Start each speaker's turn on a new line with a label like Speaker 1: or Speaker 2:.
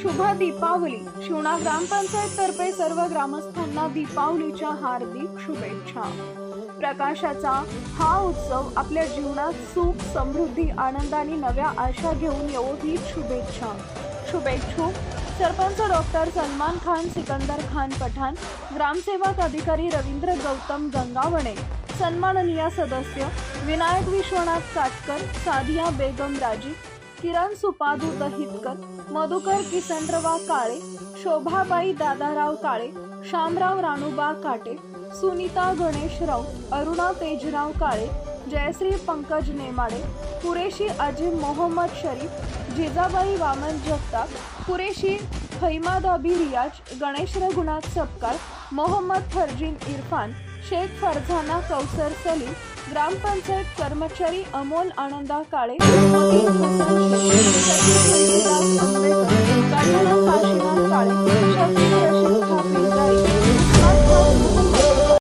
Speaker 1: शुभ दीपावली. शिवणा ग्रामपंचायत तर्फे सर्व ग्रामस्थांना दीपावलीच्या हार्दिक शुभेच्छा. प्रकाशाचा हा उत्सव आपल्या जीवनात सुख समृद्धी आनंदाने नव्या आशा घेऊन येऊ ही शुभेच्छा. शुभेच्छुक सरपंच डॉक्टर सलमान खान सिकंदर खान पठाण ग्रामसेवक अधिकारी रवींद्र गौतम गंगावणे सन्माननीय सदस्य विनायक विश्वनाथ काटकर साधिया बेगम राजी किरण सुपादू दहितकर मधुकर किसनरवा काळे शोभाबाई दादाराव काळे शामराव राणूबा काटे सुनीता गणेशराव अरुणा तेजराव काळे जयश्री पंकज नेमाडे कुरेशी अजिम मोहम्मद शरीफ जिजाबाई वामन जगताप कुरेशी हैमादाबी रियाज गणेश रघुनाथ सपकाळ मोहम्मद फरजीन इरफान शेख फरझाना कौसर सलीम ग्रामपंचायत कर्मचारी अमोल आनंदा काळे हसन शेख,